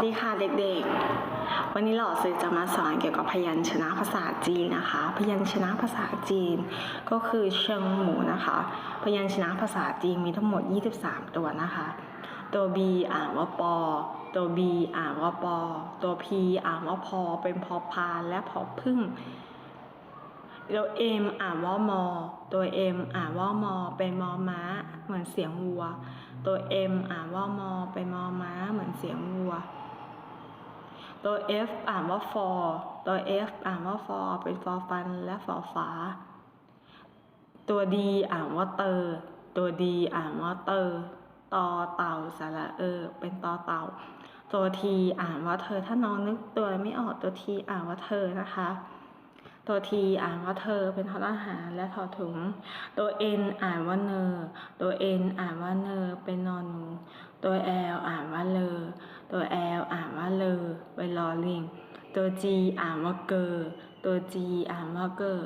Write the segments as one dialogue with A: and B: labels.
A: สวัสดีค่ะเด็กๆ วันนี้หล่อซื้อจะมาสอนเกี่ยวกับพยัญชนะภาษาจีนนะคะ พยัญชนะภาษาจีน ก็คือเชิงหมูนะคะ พยัญชนะภาษาจีนมีทั้งหมด 23 ตัวนะคะ ตัว B อ่านว่าปอ ตัว B อ่านว่าปอ ตัว P อ่านว่าพอ เป็นพอพานและพอพึ่ง ตัว M อ่านว่ามอ ตัว M อ่านว่ามอ เป็นมอม้า เหมือนเสียงวัว ตัว M อ่านว่ามอ เป็นมอม้า เหมือนเสียงวัว ตัว F อ่านว่า for ตัว F อ่านว่า for เป็นฟอฟันและฟอฟ้า ตัว D อ่านว่าเตอตัว D อ่านว่าเตอตอเต่าสระเออ เป็นตอเต่า ตัว T อ่านว่าเธอ ถ้าน้องนึกตัวไม่ออกตัว T อ่านว่าเธอนะคะตัว T อ่านว่าเธอเป็นทอทหารและทอถุง ตัว N อ่านว่าเนอ ตัว N อ่านว่าเนอ เป็นนอนนูตัว L อ่านว่าเลอ ตัว L อ่านว่าเลอเป็นลอลิง ตัว G อ่านว่าเกอตัว G อ่านว่าเกอ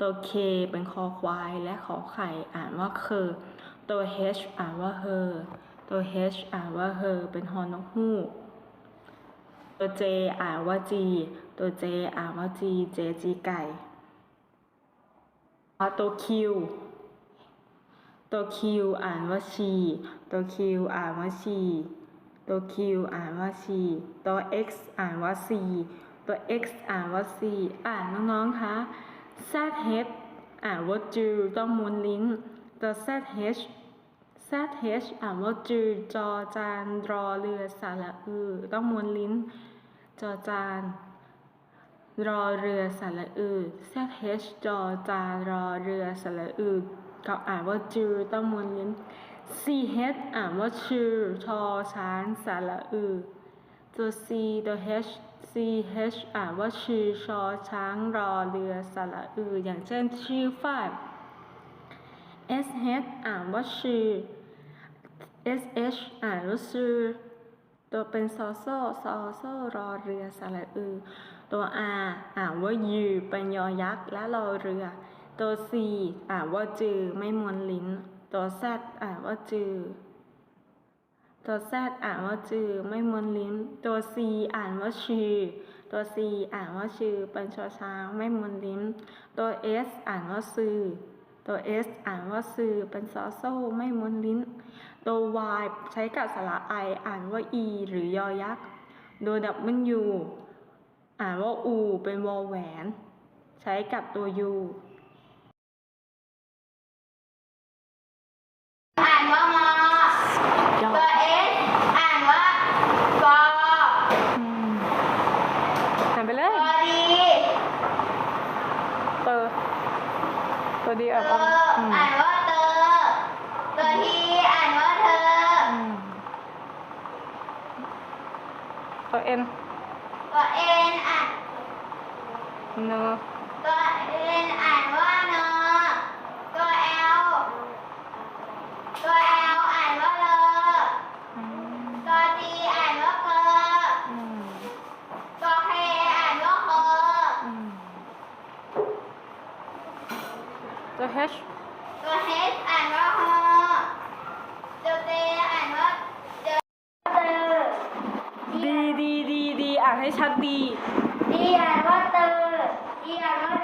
A: ตัว K เป็นคอควายและขอไข่อ่านว่าเคอตัว H อ่านว่าเฮอตัว H อ่านว่าเฮอเป็นฮอนกฮูกตัว J อ่านว่า G ตัว J อ่านว่า G J G ไก่ตัว Q ตัว Q อ่านว่าชี ตัว Q อ่านว่าชี ตัว Q อ่านว่าชีตัว X อ่านว่า C ตัว X อ่านว่า C อ่านน้องๆคะ ZH อ่านว่าจือต้องม้วนลิ้น ตัว ZH ZH อ่านว่าจือจอจานรอเรือสระอือต้องม้วนลิ้น จอจานรอเรือสระอือ ZH จอจานรอเรือสระอือเขาอ่านว่าจือต้องม้วนลิ้น CH อ่านว่าชื่อชอช้างสาระอือ ตัว C ตัว H CH อ่านว่าชื่อชอช้างรอเรือสระอือ อย่างเช่นชื่อฝ้าย SH อ่านว่าชื่อ SH อ่านว่าชื่อ ตัวเป็นซอโซซอโซรอเรือสระอือ ตัว R อ่านว่ายือเป็นยอยักษ์และรอเรือ ตัว C อ่านว่าจือไม่มวนลิ้น ตัว Z อ่านว่าจือ ตัว Z อ่านว่าจือ ไม่มวนลิ้น ตัว C อ่านว่าชือ ตัว C อ่านว่าชือเป็นชอช้างไม่มวนลิ้น ตัว S อ่านว่าซือ ตัว S อ่านว่าซือ เป็นซอโซ่ไม่มวนลิ้น ตัว Y ใช้กับสระ I อ่านว่า E หรือยอยักษ์ ตัว W อ่านว่าอู เป็นวอแหวน ใช้กับตัว U
B: อ่านว่ามอ
A: ยอ
B: ตัวเอสอ่านว่าฟอ
A: หันไปเล
B: ตั
A: ยว
B: ดี
A: เตอตัวดี
B: เต
A: อะ
B: ออ่านว่าเตอตัวทีอ่านว่าเธอ
A: ตัวเอ็น
B: ตัวเอ็นอ่าน
A: เนอ
B: ตัวเอ็นอ่านว่าเนอ ตัวเอลตัวเอลอ่านว่าเลอ ตัวทีอ่านว่าเกอตัวเคอ่านว่าเคอ
A: ตัวเฮช
B: ตัวเฮดอ่านว่าฮอตัวเตอ่านว่าเจอเจอ
A: ดีดีดีดีอ่านให้ชัดดี
B: ดีอ่านว่าเตอดีอ่านว่า